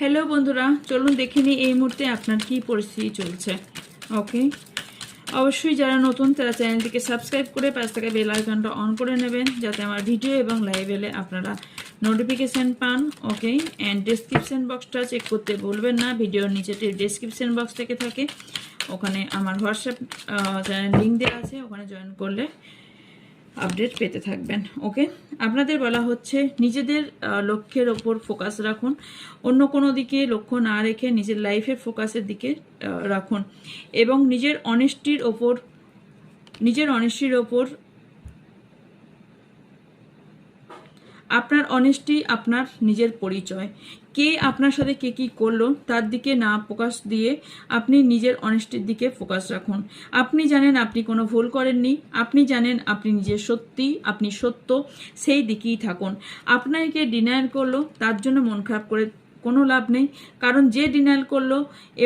Hello বন্ধুরা। চলুন দেখে নিই এই মুহূর্তে আপনার কি পরিস্থিতি চলছে। ওকে অবশ্যই যারা নতুন, তারা চ্যানেলটিকে সাবস্ক্রাইব করে পাঁচ টাকা বেল আইকনটা অন করে নেবেন, যাতে আমার ভিডিও এবং লাইভ এলে আপনারা নোটিফিকেশান পান। ওকে অ্যান্ড ডেসক্রিপশন বক্সটা চেক করতে ভুলবেন না। ভিডিওর নিচেতে ডেসক্রিপশন বক্স থেকে থাকে। ওখানে আমার হোয়াটসঅ্যাপ চ্যানেল লিঙ্ক দেওয়া আছে। ওখানে জয়েন করলে আপডেট পেতে থাকবেন, ওকে? আপনাদের বলা হচ্ছে নিজেদের লক্ষ্যের ওপর ফোকাস রাখুন, অন্য কোনো দিকে লক্ষ্য না রেখে নিজের লাইফের ফোকাসের দিকে রাখুন এবং নিজের অনেস্টির ওপর, নিজের অনেস্টির ওপর আপনার অনেস্টি আপনার নিজের পরিচয়। কে আপনার সাথে কে কী করল, তার দিকে না ফোকাস দিয়ে আপনি নিজের অনেস্টির দিকে ফোকাস রাখুন। আপনি জানেন আপনি কোনো ভুল করেননি, আপনি জানেন আপনি নিজের সত্যি, আপনি সত্য, সেই দিকেই থাকুন। আপনাকে ডিনায়ার করল, তার জন্য মন খারাপ করে কোনো লাভ নেই। কারণ যে ডিনায়াল করল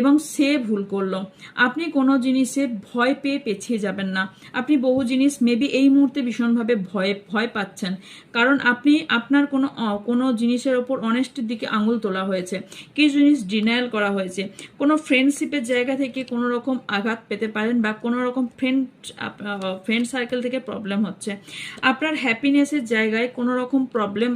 এবং সে ভুল করল। আপনি কোনো জিনিসে ভয় পেয়ে পেছিয়ে যাবেন না। আপনি বহু জিনিস মেবি এই মুহূর্তে ভীষণভাবে ভয় ভয় পাচ্ছেন। কারণ আপনি, আপনার কোনো কোনো জিনিসের ওপর অনেস্টের দিকে আঙুল তোলা হয়েছে। কিছু জিনিস ডিনায়াল করা হয়েছে? কোনো ফ্রেন্ডশিপের জায়গা থেকে কোনো রকম আঘাত পেতে পারেন বা কোনো রকম ফ্রেন্ড ফ্রেন্ড সার্কেল থেকে প্রবলেম হচ্ছে। আপনার হ্যাপিনেসের জায়গায় কোনো রকম প্রবলেম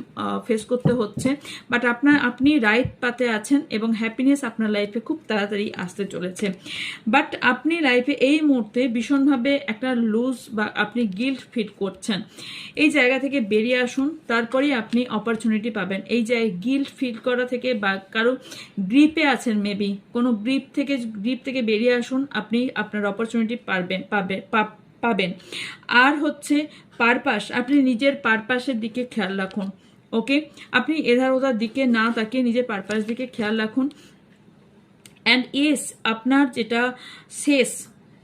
ফেস করতে হচ্ছে। বাট আপনার, আপনি রাইট পাতে আছেন এবং হ্যাপিনেস আপনার লাইফে খুব তাড়াতাড়ি আসতে চলেছে। বাট আপনি লাইফে এই মুহূর্তে ভীষণভাবে একটা লুজ বা আপনি গিল্ট ফিট করছেন। এই জায়গা থেকে বেরিয়ে আসুন, তারপরেই আপনি অপরচুনিটি পাবেন। এই জায়গায় গিল্ট ফিল করা থেকে বা কারও গ্রিপে আছেন মেবি কোনো গ্রিপ থেকে গ্রিপ থেকে বেরিয়ে আসুন, আপনি আপনার অপরচুনিটি পারবেন, পাবে পাবেন। আর হচ্ছে পারপাস আপনি নিজের পারপাসের দিকে খেয়াল রাখুন। ওকে আপনি এধার ওধার দিকে না তাকিয়ে নিজের পারপাস দিকে খেয়াল রাখুন। অ্যান্ড ইয়েস আপনার যেটা শেষ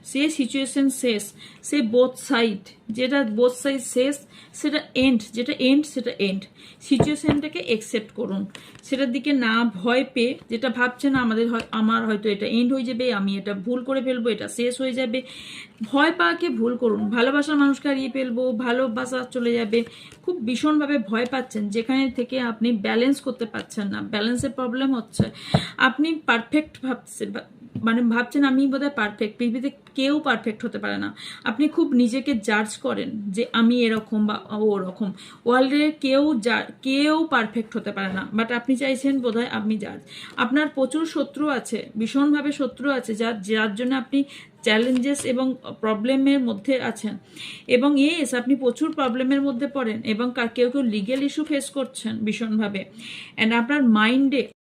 সে সিচুয়েশন শেষ, সে বোথ সাইড যেটা বোথ সাইড শেষ, সেটা এন্ড যেটা এন্ড সেটা এন্ড সিচুয়েশনটাকে একসেপ্ট করুন। সেটার দিকে না ভয় পেয়ে যেটা ভাবছেন আমাদের হয়, আমার হয়তো এটা এন্ড হয়ে যাবে, আমি এটা ভুল করে ফেলব, এটা শেষ হয়ে যাবে। ভয় পাওয়াকে ভুল করুন। ভালোবাসার মানুষকে হারিয়ে ফেলব, ভালোবাসা চলে যাবে। খুব ভীষণভাবে ভয় পাচ্ছেন, যেখানে থেকে আপনি ব্যালেন্স করতে পারছেন না। ব্যালেন্সের প্রবলেম হচ্ছে। আপনি পারফেক্ট ভাবছেন মানে ভাবছেন, আমি বোধহয় পারফেক্ট পৃথিবীতে কেউ পারফেক্ট হতে পারে না। আপনি খুব নিজেকে জাজ করেন যে আমি এরকম বা ওরকম। ওয়ার্ল্ডে কেউ কেউ পারফেক্ট হতে পারে না। বাট আপনি চাইছেন বোধহয় আপনি জাজ আপনার প্রচুর শত্রু আছে, ভীষণভাবে শত্রু আছে যার যার জন্য আপনি চ্যালেঞ্জেস এবং প্রবলেমের মধ্যে আছেন। এবং ইয়েস আপনি প্রচুর প্রবলেমের মধ্যে পড়েন এবং কেউ কেউ লিগেল ইস্যু ফেস করছেন ভীষণভাবে। অ্যান্ড আপনার মাইন্ডে